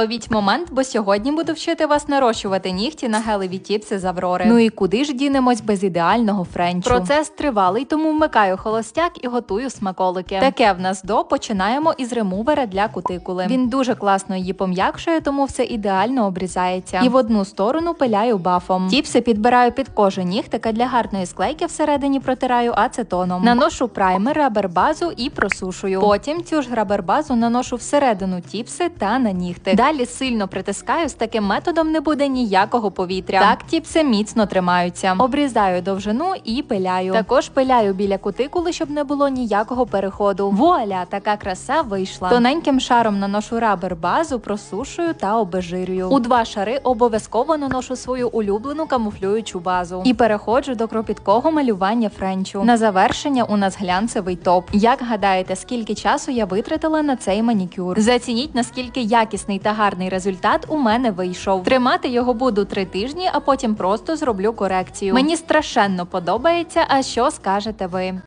Ловіть момент, бо сьогодні буду вчити вас нарощувати нігті на гелеві тіпси з Аврори. Ну і куди ж дінемось без ідеального френчу? Процес тривалий, тому вмикаю холостяк і готую смаколики. Таке в нас до починаємо із ремувера для кутикули. Він дуже класно її пом'якшує, тому все ідеально обрізається. І в одну сторону пиляю бафом. Тіпси підбираю під кожен нігтик, а для гарної склейки всередині протираю ацетоном. Наношу праймер, рабер-базу і просушую. Потім цю ж рабер-базу наношу всередину тіпси та на нігтик. Далі сильно притискаю, з таким методом не буде ніякого повітря. Так тіпси міцно тримаються. Обрізаю довжину і пиляю. Також пиляю біля кутикули, щоб не було ніякого переходу. Вуаля, така краса вийшла. Тоненьким шаром наношу рабер базу, просушую та обезжирюю. У два шари обов'язково наношу свою улюблену камуфлюючу базу і переходжу до кропіткого малювання френчу. На завершення у нас глянцевий топ. Як гадаєте, скільки часу я витратила на цей манікюр? Зацініть наскільки якісний та гарний результат у мене вийшов. Тримати його буду три тижні, а потім просто зроблю корекцію. Мені страшенно подобається. А що скажете ви?